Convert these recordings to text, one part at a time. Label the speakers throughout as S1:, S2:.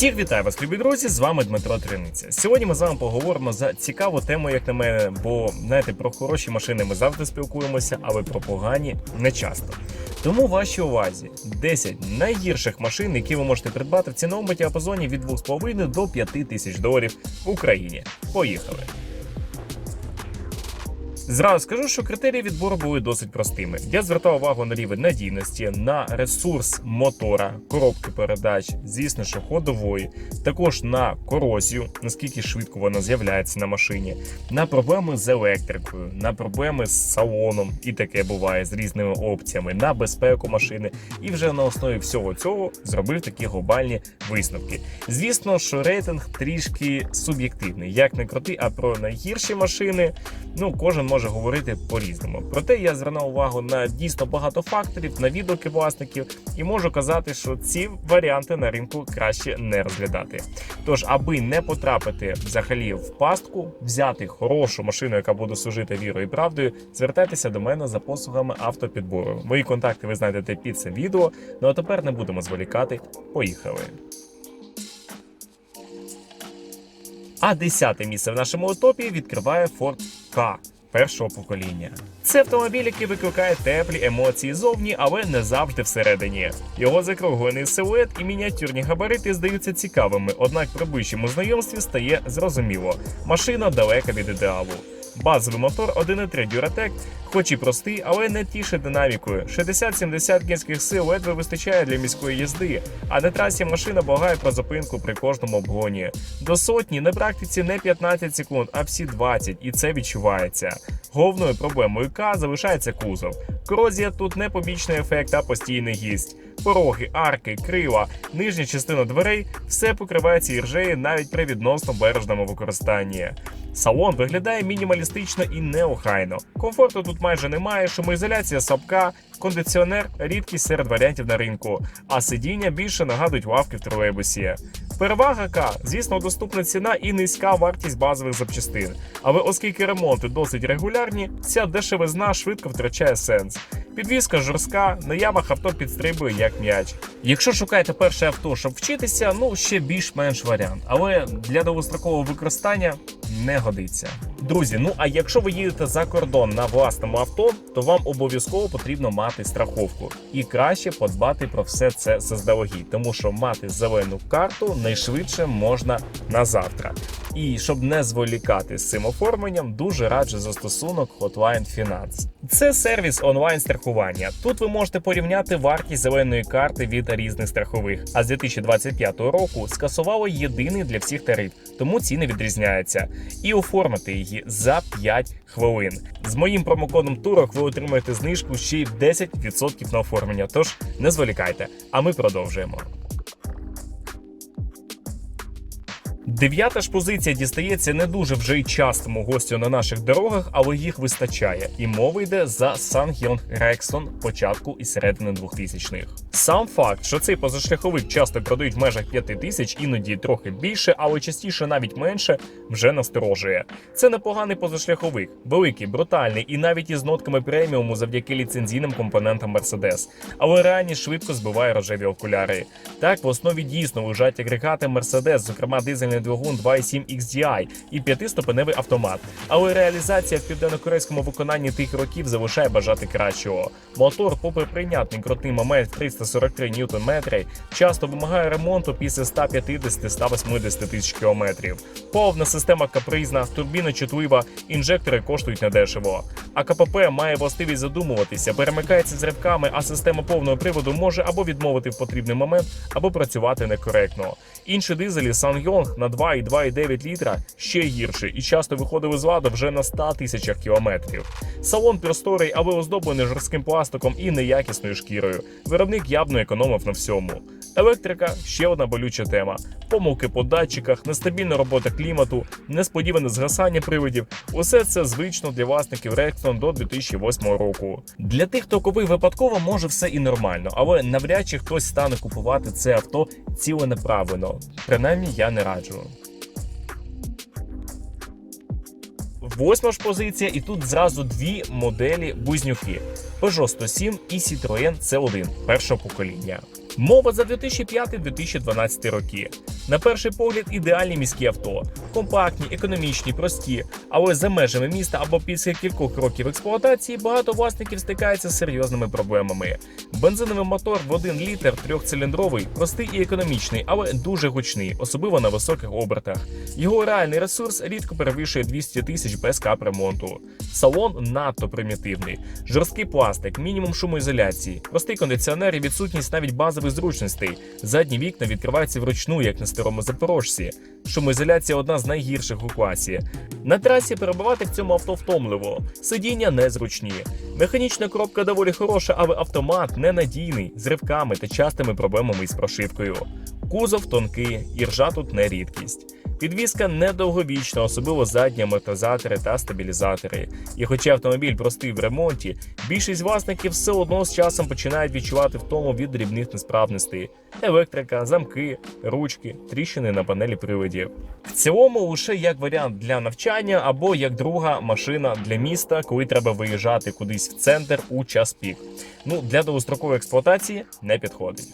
S1: Всіх вітаю вас, любі друзі! З вами Дмитро Триниця. Сьогодні ми з вами поговоримо за цікаву тему, як на мене, бо знаєте, про хороші машини ми завжди спілкуємося, але про погані не часто. Тому вашій увазі 10 найгірших машин, які ви можете придбати в ціновому діапазоні від 2,5 до 5 тисяч доларів в Україні. Поїхали! Зразу скажу, що критерії відбору були досить простими. Я звертав увагу на рівень надійності, на ресурс мотора, коробки передач, звісно, що ходової, також на корозію, наскільки швидко вона з'являється на машині, на проблеми з електрикою, на проблеми з салоном, і таке буває з різними опціями, на безпеку машини. І вже на основі всього цього зробив такі глобальні висновки. Звісно, що рейтинг трішки суб'єктивний, як не крути, а про найгірші машини. Ну, кожен може говорити по-різному. Проте я звернув увагу на дійсно багато факторів, на відгуки власників, і можу казати, що ці варіанти на ринку краще не розглядати. Тож, аби не потрапити взагалі в пастку, взяти хорошу машину, яка буде служити вірою і правдою, звертайтеся до мене за послугами автопідбору. Мої контакти ви знайдете під цим відео. Ну а тепер не будемо зволікати. Поїхали. А десяте місце в нашому топі відкриває Ford K першого покоління. Це автомобіль, який викликає теплі емоції зовні, але не завжди всередині. Його закруглений силует і мініатюрні габарити здаються цікавими, однак при ближчому знайомстві стає зрозуміло. Машина далека від ідеалу. Базовий мотор 1.3 Duratec, хоч і простий, але не тішить динамікою. 60-70 кінських сил ледве вистачає для міської їзди, а на трасі машина благає про зупинку при кожному обгоні. До сотні на практиці не 15 секунд, а всі 20, і це відчувається. Головною проблемою К залишається кузов. Корозія тут не побічний ефект, а постійний гість. Пороги, арки, крила, нижня частина дверей все покривається іржею навіть при відносно бережному використанні. Салон виглядає мінімалістично і неохайно. Комфорту тут майже немає, шумоізоляція слабка, кондиціонер рідкість серед варіантів на ринку, а сидіння більше нагадують лавки в тролейбусі. Перевага К, звісно, доступна ціна і низька вартість базових запчастин. Але оскільки ремонти досить регулярні, ця дешевизна швидко втрачає сенс. Підвізка жорстка, на явах авто підстрибує як м'яч. Якщо шукаєте перше авто, щоб вчитися, ну ще більш-менш варіант. Але для довгострокового використання не годиться. Друзі, ну а якщо ви їдете за кордон на власному авто, то вам обов'язково потрібно мати страховку. І краще подбати про все це заздалегідь, тому що мати зелену карту найшвидше можна на завтра. І щоб не зволікати з цим оформленням, дуже раджу застосунок Hotline Finance. Це сервіс онлайн страхування. Тут ви можете порівняти вартість зеленої карти від різних страхових. А з 2025 року скасували єдиний для всіх тариф, тому ціни відрізняються. І оформити її за 5 хвилин. З моїм промокодом Турок ви отримаєте знижку ще й 10% на оформлення. Тож не зволікайте. А ми продовжуємо. Дев'ята ж позиція дістається не дуже вже й частому гостю на наших дорогах, але їх вистачає. І мова йде за Ssangyong Rexon початку і середини 2000-х. Сам факт, що цей позашляховик часто продають в межах 5 тисяч, іноді трохи більше, але частіше навіть менше, вже насторожує. Це непоганий позашляховик, великий, брутальний і навіть із нотками преміуму завдяки ліцензійним компонентам Mercedes. Але реальність швидко збиває рожеві окуляри. Так, в основі дійсно лежать агрегати Mercedes, зокрема дизельний двигун 2.7 XDI і п'ятиступеневий автомат. Але реалізація в південнокорейському виконанні тих років залишає бажати кращого. Мотор, попри прийнятний крутий момент 343 Нм, часто вимагає ремонту після 150-180 тисяч кілометрів. Повна система капризна, турбіна чутлива, інжектори коштують недешево. А КПП має властивість задумуватися, перемикається з ривками, а система повного приводу може або відмовити в потрібний момент, або працювати некоректно. Інші дизелі SsangYong на 2 і 2,9 літра ще гірше і часто виходили з ладу вже на 100 тисячах кілометрів. Салон просторий, але оздоблений жорстким пластиком і неякісною шкірою. Виробник явно економив на всьому. Електрика ще одна болюча тема. Помилки по датчиках, нестабільна робота клімату, несподіване згасання приводів. Усе це звично для власників Rexon до 2008 року. Для тих, хто купив випадково, може все і нормально, але навряд чи хтось стане купувати це авто ціленаправлено. Принаймні я не раджу. Восьма ж позиція, і тут зразу дві моделі близнюки: Peugeot 107 і Citroën C1 першого покоління. Мова за 2005-2012 роки. На перший погляд, ідеальні міські авто, компактні, економічні, прості. Але за межами міста або після кількох років експлуатації багато власників стикається з серйозними проблемами. Бензиновий мотор в 1 літр трьохциліндровий, простий і економічний, але дуже гучний, особливо на високих обертах. Його реальний ресурс рідко перевищує 200 тисяч без капремонту. Салон надто примітивний, жорсткий пластик, мінімум шумоізоляції, простий кондиціонер і відсутність навіть базових зручностей. Задні вікна відкриваються вручну, як на старому запорожці. Шумоізоляція одна з найгірших у класі. На трасі перебувати в цьому авто втомливо, сидіння незручні. Механічна коробка доволі хороша, але автомат ненадійний, з ривками та частими проблемами із прошивкою. Кузов тонкий, і ржа тут не рідкість. Підвізка недовговічна, особливо задні амортизатори та стабілізатори. І хоча автомобіль простий в ремонті, більшість власників все одно з часом починають відчувати втому від дрібних несправностей: електрика, замки, ручки, тріщини на панелі приладів. В цілому, лише як варіант для навчання або як друга машина для міста, коли треба виїжджати кудись в центр у час пік. Ну для довгострокової експлуатації не підходить.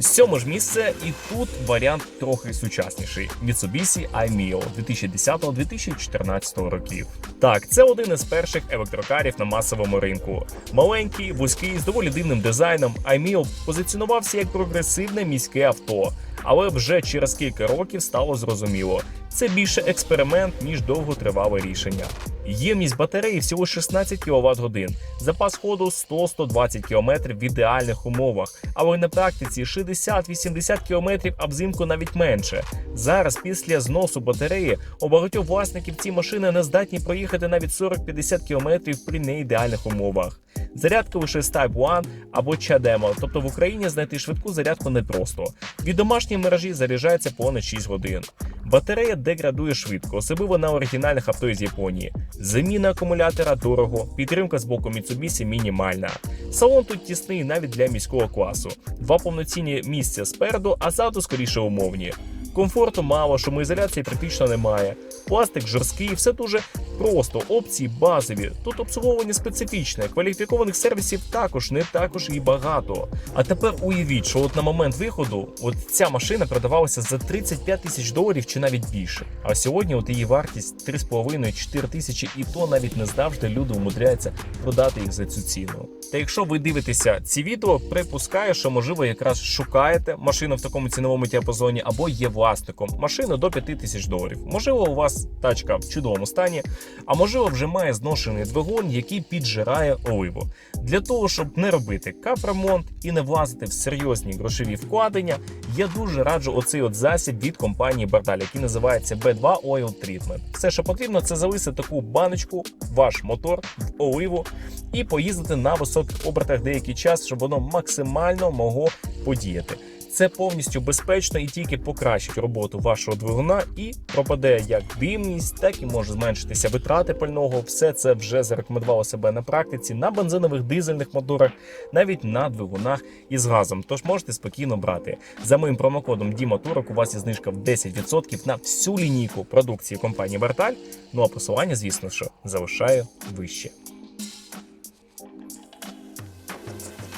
S1: Сьоме ж місце, і тут варіант трохи сучасніший: Mitsubishi i-Mio 2010-2014 років. Так, це один із перших електрокарів на масовому ринку. Маленький, вузький, з доволі дивним дизайном. i-Mio позиціонувався як прогресивне міське авто, але вже через кілька років стало зрозуміло. Це більше експеримент ніж довготривале рішення. Ємність батареї всього 16 кВт годин, запас ходу 100-120 км в ідеальних умовах, але на практиці 60-80 км, а взимку навіть менше. Зараз, після зносу батареї, у багатьох власників ці машини не здатні проїхати навіть 40-50 км при неідеальних умовах. Зарядка лише з Type 1 або CHAdeMO, тобто в Україні знайти швидку зарядку непросто. Від домашньої мережі заряджається понад 6 годин. Батарея деградує швидко, особливо на оригінальних авто із Японії. Заміна акумулятора дорого, підтримка з боку Mitsubishi мінімальна. Салон тут тісний навіть для міського класу. Два повноцінні місця спереду, а ззаду скоріше умовні. Комфорту мало, шумоізоляції практично немає. Пластик жорсткий, все дуже просто. Опції базові. Тут обслуговування специфічне. Кваліфікованих сервісів також не також і багато. А тепер уявіть, що от на момент виходу, от ця машина продавалася за 35 тисяч доларів чи навіть більше. А сьогодні от її вартість 3,5-4 тисячі, і то навіть не завжди люди умудряються продати їх за цю ціну. Та якщо ви дивитеся ці відео, припускаю, що можливо якраз шукаєте машину в такому ціновому діапазоні або є власником машини до 5 тисяч доларів. Можливо, у вас тачка в чудовому стані, а можливо, вже має зношений двигун, який піджирає оливу. Для того, щоб не робити капремонт і не влазити в серйозні грошові вкладення, я дуже раджу оцей от засіб від компанії Бардаль, який називається B2 Oil Treatment. Все, що потрібно, це залити таку баночку, ваш мотор в оливу і поїздити на високих обертах деякий час, щоб воно максимально могло подіяти. Це повністю безпечно і тільки покращить роботу вашого двигуна і пропаде як димність, так і може зменшитися витрати пального. Все це вже зарекомендувало себе на практиці на бензинових дизельних моторах, навіть на двигунах із газом. Тож можете спокійно брати. За моїм промокодом DIMOTOROK у вас є знижка в 10% на всю лінійку продукції компанії Верталь. Ну а посилання, звісно, що залишаю вище.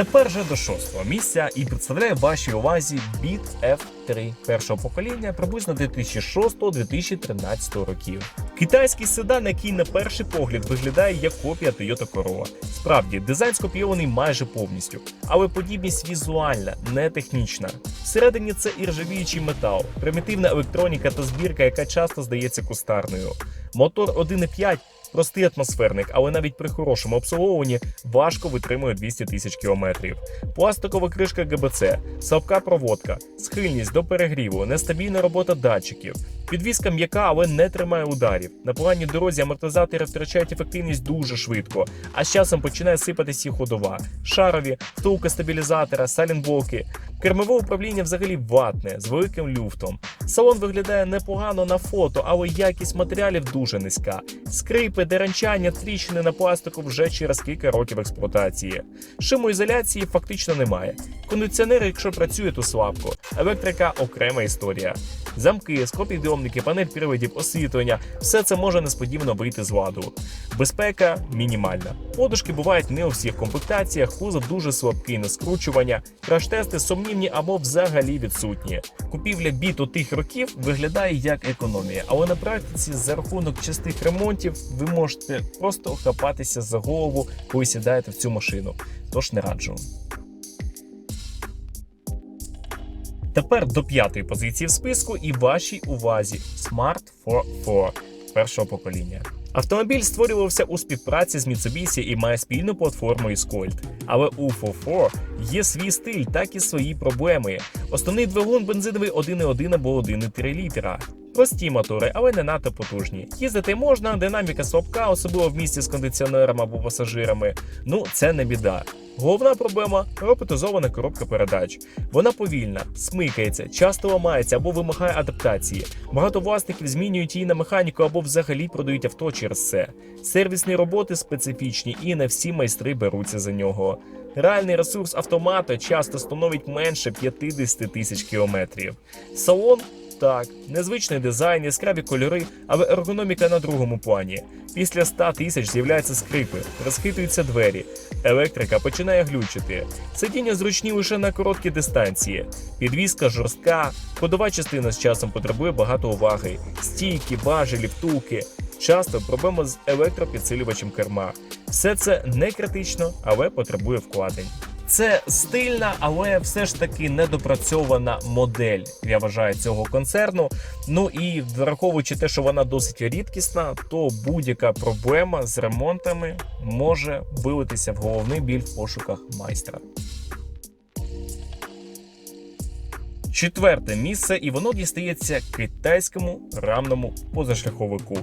S1: Тепер же до шостого місця і представляю вашій увазі Beat F3 першого покоління приблизно 2006-2013 років. Китайський седан, який на перший погляд виглядає як копія Toyota Corolla. Справді, дизайн скопійований майже повністю, але подібність візуальна, не технічна. Всередині це іржавіючий метал, примітивна електроніка та збірка, яка часто здається кустарною. Мотор 1.5 Простий атмосферник, але навіть при хорошому обслуговуванні важко витримує 200 тисяч кілометрів. Пластикова кришка ГБЦ, слабка проводка, схильність до перегріву, нестабільна робота датчиків. Підвізка м'яка, але не тримає ударів. На поганій дорозі амортизатори втрачають ефективність дуже швидко, а з часом починає сипатися і ходова. Шарові, втулка стабілізатора, салінблоки. Кермове управління взагалі ватне з великим люфтом. Салон виглядає непогано на фото, але якість матеріалів дуже низька. Скрипи, деранчання, тріщини на пластику вже через кілька років експлуатації. Шимоізоляції фактично немає. Кондиціонер, якщо працює, то слабко. Електрика окрема історія. Замки, склопідйомники, панель приводів, освітлення все це може несподівано вийти з ладу. Безпека мінімальна. Подушки бувають не у всіх комплектаціях, кузов дуже слабкий на скручування, краш-тести сумнівні або взагалі відсутні. Купівля біту тих років виглядає як економія, але на практиці за рахунок частих ремонтів ви можете просто хапатися за голову, коли сідаєте в цю машину. Тож не раджу. Тепер до п'ятої позиції в списку і вашій увазі Smart 4 першого покоління. Автомобіль створювався у співпраці з Mitsubishi і має спільну платформу із Colt. Але у 4 є свій стиль, так і свої проблеми. Основний двигун бензиновий 1,1 або 1,3 літра. Прості мотори, але не надто потужні. Їздити можна, динаміка слабка, особливо в місті з кондиціонером або пасажирами. Ну, це не біда. Головна проблема роботизована коробка передач. Вона повільна, смикається, часто ламається або вимагає адаптації. Багато власників змінюють її на механіку або взагалі продають авто через це. Сервісні роботи специфічні і не всі майстри беруться за нього. Реальний ресурс автомата часто становить менше 50 тисяч кілометрів. Салон так, незвичний дизайн, яскраві кольори, але ергономіка на другому плані. Після 100 тисяч з'являються скрипи, розхитуються двері, електрика починає глючити. Сидіння зручні лише на короткі дистанції. Підвізка жорстка, ходова частина з часом потребує багато уваги. Стійки, важелі, втулки. Часто проблема з електропідсилювачем керма. Все це не критично, але потребує вкладень. Це стильна, але все ж таки недопрацьована модель. Я вважаю цього концерну. Ну і враховуючи те, що вона досить рідкісна, то будь-яка проблема з ремонтами може вилитися в головний біль в пошуках майстра. Четверте місце, і воно дістається китайському рамному позашляховику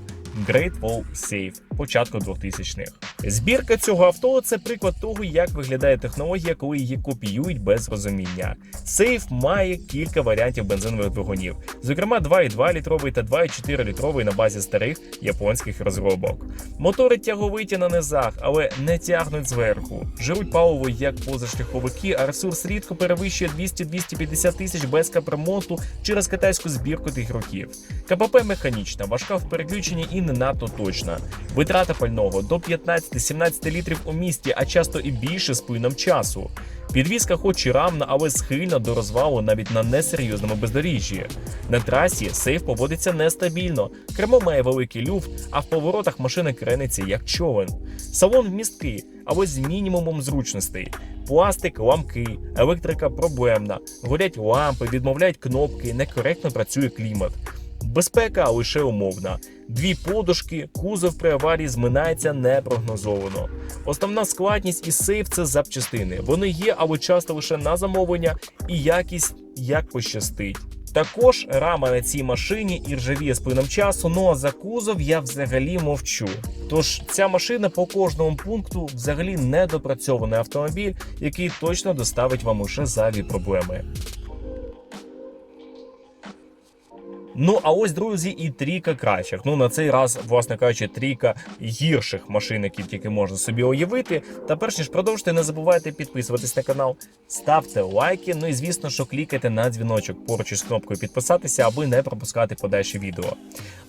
S1: Great Wall Safe початку 2000-х. Збірка цього авто це приклад того, як виглядає технологія, коли її копіюють без розуміння. Сейф має кілька варіантів бензинових двигунів, зокрема 2,2 літровий та 2,4 літровий на базі старих японських розробок. Мотори тяговиті на низах, але не тягнуть зверху. Жируть паливо як позашляховики, а ресурс рідко перевищує 200-250 тисяч без капремонту через китайську збірку тих років. КПП механічна, важка в переключенні і не надто точна. Витрата пального до 15-17 літрів у місті, а часто і більше з плином часу. Підвізка хоч і рамна, але схильна до розвалу навіть на несерйозному бездоріжжі. На трасі сейф поводиться нестабільно, кермо має великий люфт, а в поворотах машина крениться як човен. Салон вмісткий, але з мінімумом зручностей. Пластик, ламки, електрика проблемна, горять лампи, відмовляють кнопки, некоректно працює клімат. Безпека лише умовна. Дві подушки, кузов при аварії зминається непрогнозовано. Основна складність і сейф це запчастини. Вони є, але часто лише на замовлення, і якість як пощастить. Також рама на цій машині і ржавіє з плином часу. Ну а за кузов я взагалі мовчу. Тож ця машина по кожному пункту взагалі недопрацьований автомобіль, який точно доставить вам уже зайві проблеми. Ну а ось, друзі, і трійка кращих. Ну на цей раз, власне кажучи, трійка гірших машин, які тільки можна собі уявити. Та перш ніж продовжити, не забувайте підписуватись на канал, ставте лайки. Ну і звісно, що клікайте на дзвіночок поруч із кнопкою підписатися, аби не пропускати подальші відео.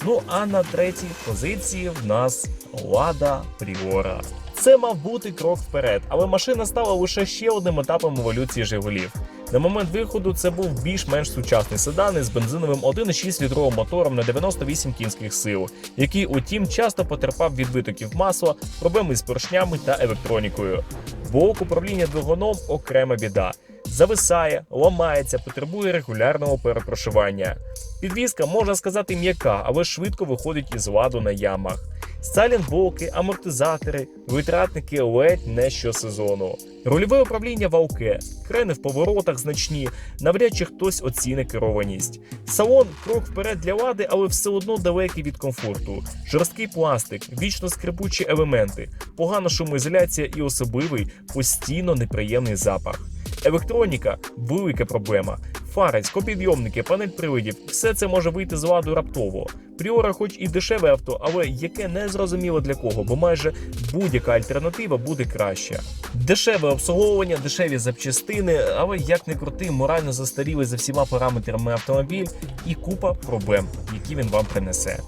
S1: Ну а на третій позиції в нас Лада Пріора. Це мав бути крок вперед, але машина стала лише ще одним етапом еволюції Жигулів. На момент виходу це був більш-менш сучасний седан із бензиновим 1,6 літровим мотором на 98 кінських сил, який, утім, часто потерпав від витоків масла, проблеми з поршнями та електронікою. Блок управління двигуном окрема біда. Зависає, ламається, потребує регулярного перепрошування. Підвізка, можна сказати, м'яка, але швидко виходить із ладу на ямах. Сайлентблоки, амортизатори, витратники ледь не щосезону. Рульове управління валке, крени в поворотах значні, навряд чи хтось оціни керованість. Салон крок вперед для лади, але все одно далекий від комфорту. Жорсткий пластик, вічно скрипучі елементи, погана шумоізоляція і особливий постійно неприємний запах. Електроніка велика проблема. фари, скопідйомники, панель привидів все це може вийти з ладу раптово. Пріора, хоч і дешеве авто, але яке не зрозуміло для кого, бо майже будь-яка альтернатива буде краща. Дешеве обслуговування, дешеві запчастини, але як не крути, морально застарілий за всіма параметрами автомобіль і купа проблем, які він вам принесе.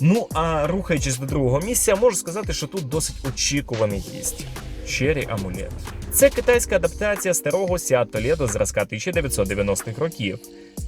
S1: Ну а рухаючись до другого місця, можу сказати, що тут досить очікуваний гість. Cherry Amulet. Це китайська адаптація старого Seat Toledo зразка 1990-х років.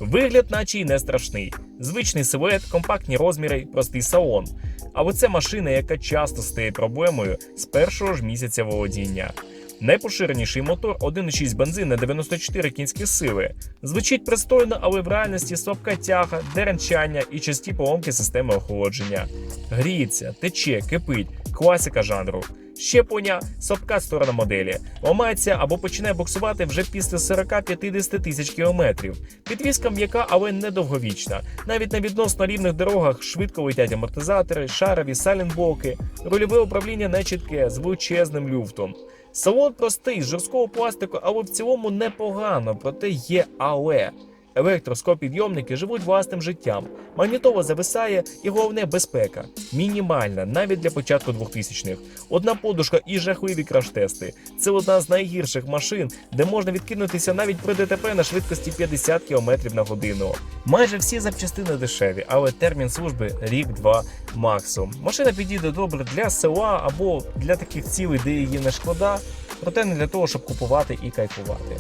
S1: Вигляд, наче й не страшний. Звичний силует, компактні розміри, простий салон. Але це машина, яка часто стає проблемою з першого ж місяця володіння. Найпоширеніший мотор 1,6 бензин на 94 кінські сили. Звучить пристойно, але в реальності слабка тяга, деренчання і часті поломки системи охолодження. Гріється, тече, кипить, класика жанру. Щеплення, слабка сторона моделі, ламається або починає буксувати вже після 40-50 тисяч кілометрів. Підвізка м'яка, але недовговічна. Навіть на відносно рівних дорогах швидко летять амортизатори, шарові, салінблоки, рульове управління нечітке з величезним люфтом. Салон простий, з жорсткого пластику, але в цілому непогано, проте є але. Електроскопідйомники живуть власним життям. Магнітола зависає і головне безпека. Мінімальна, навіть для початку 2000-х. Одна подушка і жахливі краш-тести. Це одна з найгірших машин, де можна відкинутися навіть при ДТП на швидкості 50 км на годину. Майже всі запчастини дешеві, але термін служби рік-два максимум. Машина підійде добре для села або для таких цілей, де її не шкода, проте не для того, щоб купувати і кайфувати.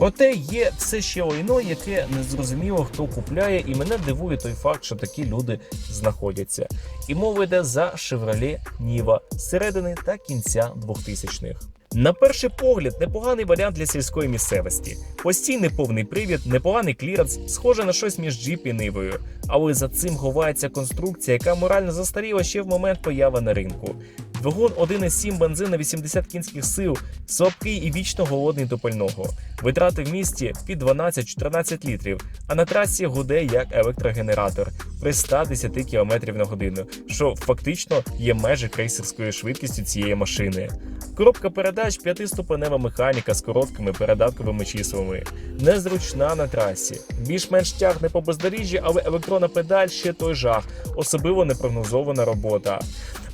S1: Проте є все ще лайно, яке незрозуміло хто купляє, і мене дивує той факт, що такі люди знаходяться. І мова йде за Chevrolet Niva середини та кінця 2000-х. На перший погляд, непоганий варіант для сільської місцевості. Постійний повний привід, непоганий кліренс, схоже на щось між джіп і нивою. Але за цим ховається конструкція, яка морально застаріла ще в момент появи на ринку. Двигун 1,7 бензин на 80 кінських сил, слабкий і вічно голодний до пального. Витрати в місті під 12-14 літрів, а на трасі гуде як електрогенератор при 110 км на годину, що фактично є межі крейсерської швидкістю цієї машини. Коробка передач п'ятиступенева механіка з короткими передатковими числами. Незручна на трасі. Більш-менш тягне по бездоріжжі, але електронна педаль ще той жах, особливо непрогнозована робота.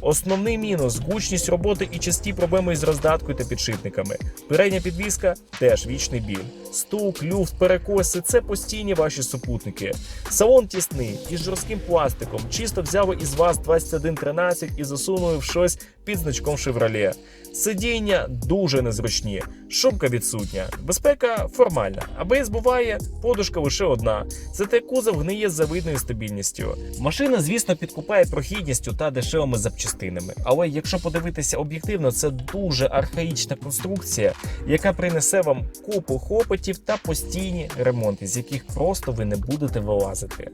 S1: Основний мінус гучність роботи і часті проблеми із роздаткою та підшипниками. Передня підвізка теж вічний біль. Стук, люфт, перекоси це постійні ваші супутники. Салон тісний із жорстким пластиком. Чисто взяли із вас 2113 і засунули в щось під значком Chevrolet. Сидіння дуже незручні, шумка відсутня, безпека формальна, АБС буває, подушка лише одна. Зате кузов гниє з завидною стабільністю. Машина, звісно, підкупає прохідністю та дешевими запчастинами. Але якщо подивитися об'єктивно, це дуже архаїчна конструкція, яка принесе вам купу хопотів та постійні ремонти, з яких просто ви не будете вилазити.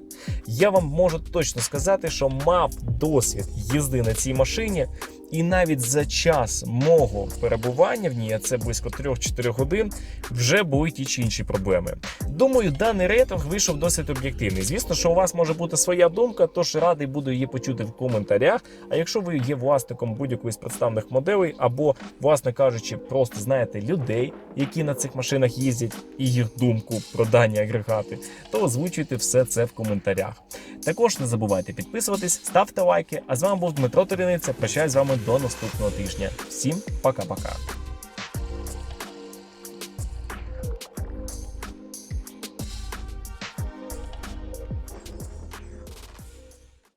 S1: Я вам можу точно сказати, що мав досвід їзди на цій машині. І навіть за час мого перебування в ній, а це близько 3-4 годин, вже були ті чи інші проблеми. Думаю, даний рейтинг вийшов досить об'єктивний. Звісно, що у вас може бути своя думка, тож радий буду її почути в коментарях. А якщо ви є власником будь-якої з представлених моделей, або, власне кажучи, просто знаєте людей, які на цих машинах їздять, і їх думку про дані агрегати, то озвучуйте все це в коментарях. Також не забувайте підписуватись, ставте лайки. А з вами був Дмитро Торіниця. Прощаюсь з вами до наступного тижня. Всім пока-пока.